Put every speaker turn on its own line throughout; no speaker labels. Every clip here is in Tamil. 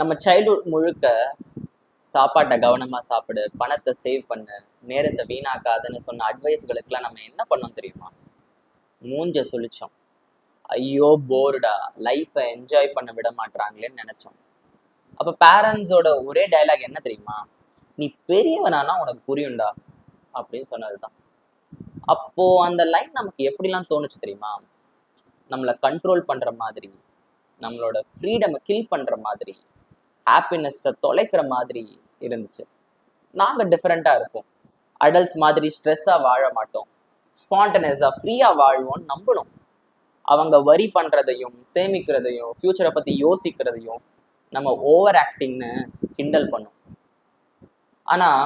நம்ம சைல்டுஹுட் முழுக்க சாப்பாட்டை கவனமா சாப்பிடு பணத்தை சேவ் பண்ணு நேரத்தை வீணாக்காதுன்னு சொன்ன அட்வைஸ்களுக்கெல்லாம் நம்ம என்ன பண்ணோம் தெரியுமா? மூஞ்ச சுழிச்சோம் ஐயோ போர்டா லைஃப்பை என்ஜாய் பண்ண விட மாட்டாங்களேன்னு நினைச்சோம். அப்போ பேரண்ட்ஸோட ஒரே டயலாக் என்ன தெரியுமா? நீ பெரியவனானா உனக்கு புரியும்டா அப்படின்னு சொன்னதுதான். அப்போ அந்த லைன் நமக்கு எப்படிலாம் தோணுச்சு தெரியுமா? நம்மளை கண்ட்ரோல் பண்ற மாதிரி நம்மளோட ஃப்ரீடமை கில் பண்ற மாதிரி ஹாப்பினஸ்ஸை தொலைக்கிற மாதிரி இருந்துச்சு. நாங்கள் டிஃப்ரெண்ட்டாக இருப்போம். அடல்ட்ஸ் மாதிரி ஸ்ட்ரெஸ்ஸாக வாழ மாட்டோம். ஸ்பான்டனஸாக ஃப்ரீயாக வாழ்வோம்னு நம்பணும். அவங்க வரி பண்ணுறதையும் சேமிக்கிறதையும் ஃப்யூச்சரை பற்றி யோசிக்கிறதையும் நம்ம ஓவர் ஆக்டிங்னு கிண்டல் பண்ணும். ஆனால்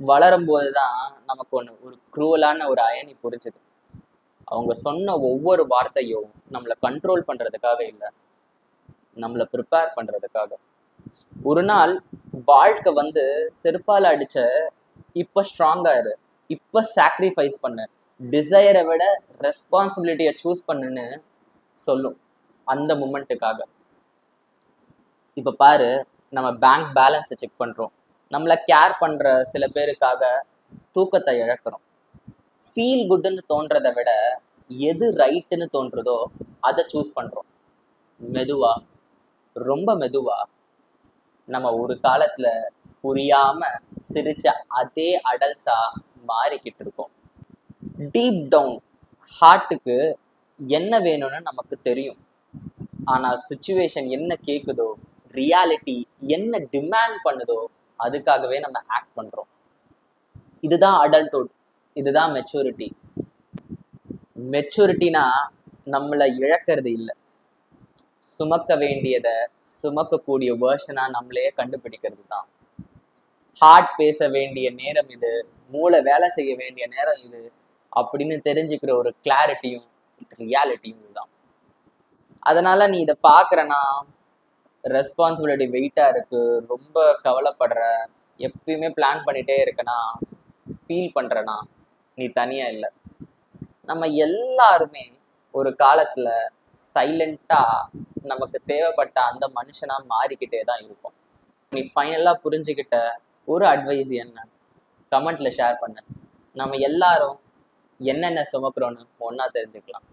வளரும்போது தான் நமக்கு ஒன்று ஒரு குரூவலான ஒரு அயனி புரிஞ்சுது. அவங்க சொன்ன ஒவ்வொரு வார்த்தையும் நம்மளை கண்ட்ரோல் பண்ணுறதுக்காக இல்லை. நம்மளை ப்ரிப்பேர் பண்ணுறதுக்காக ஒரு நாள் வாழ்க்கை வந்து செருப்பால் அடிச்ச இப்போ ஸ்ட்ராங்காக இரு. இப்போ சாக்ரிஃபைஸ் பண்ணு. டிசைரை விட ரெஸ்பான்சிபிலிட்டியை சூஸ் பண்ணுன்னு சொல்லும். அந்த மூமெண்ட்டுக்காக இப்போ பாரு நம்ம பேங்க் பேலன்ஸை செக் பண்ணுறோம் நம்மளை கேர் பண்ணுற சில பேருக்காக தூக்கத்தை இழக்கிறோம். ஃபீல் குட்டுன்னு தோன்றதை விட எது ரைட்டுன்னு தோன்றதோ அதை சூஸ் பண்ணுறோம் மெதுவா ரொம்ப மெதுவா நம்ம ஒரு காலத்துல புரியாம சிரிச்ச அதே அடல்ஸா மாறிக்கிட்டு இருக்கோம். டீப் டவுன் ஹார்ட்டுக்கு என்ன வேணும்னு நமக்கு தெரியும். ஆனா சுச்சுவேஷன் என்ன கேக்குதோ ரியாலிட்டி என்ன டிமாண்ட் பண்ணுதோ அதுக்காகவே நம்ம ஆக்ட் பண்றோம். இதுதான் அடல்ட்ஹுட் இதுதான் மெச்சூரிட்டி மெச்சூரிட்டினா நம்மளை இழக்கிறது இல்லை. சுமக்க வேண்டியதை சுமக்கக்கூடிய வேர்ஷனா நம்மளே கண்டுபிடிக்கிறது தான் ஹார்ட் பேச வேண்டிய நேரம் இது மூளை வேலை செய்ய வேண்டிய நேரம் இது அப்படின்னு தெரிஞ்சுக்கிற ஒரு கிளாரிட்டியும் ரியாலிட்டியும் இதுதான். அதனால நீ இதை பார்க்குறனா ரெஸ்பான்சிபிலிட்டி வெயிட்டாக இருக்கு ரொம்ப கவலைப்படுற எப்பயுமே பிளான் பண்ணிட்டே இருக்கனா ஃபீல் பண்ணுறனா நீ தனியாக இல்லை. நம்ம எல்லாருமே ஒரு காலத்தில் சைலண்ட்டாக நமக்கு தேவைப்பட்ட அந்த மனுஷனா மாறிக்கிட்டே தான் இருப்போம். நீ ஃபைனலாக புரிஞ்சுக்கிட்ட ஒரு அட்வைஸ் என்ன? கமெண்ட்ல ஷேர் பண்ண. நம்ம எல்லாரும் என்னென்ன சுமக்கிறோன்னு ஒன்றா தெரிஞ்சுக்கலாம்.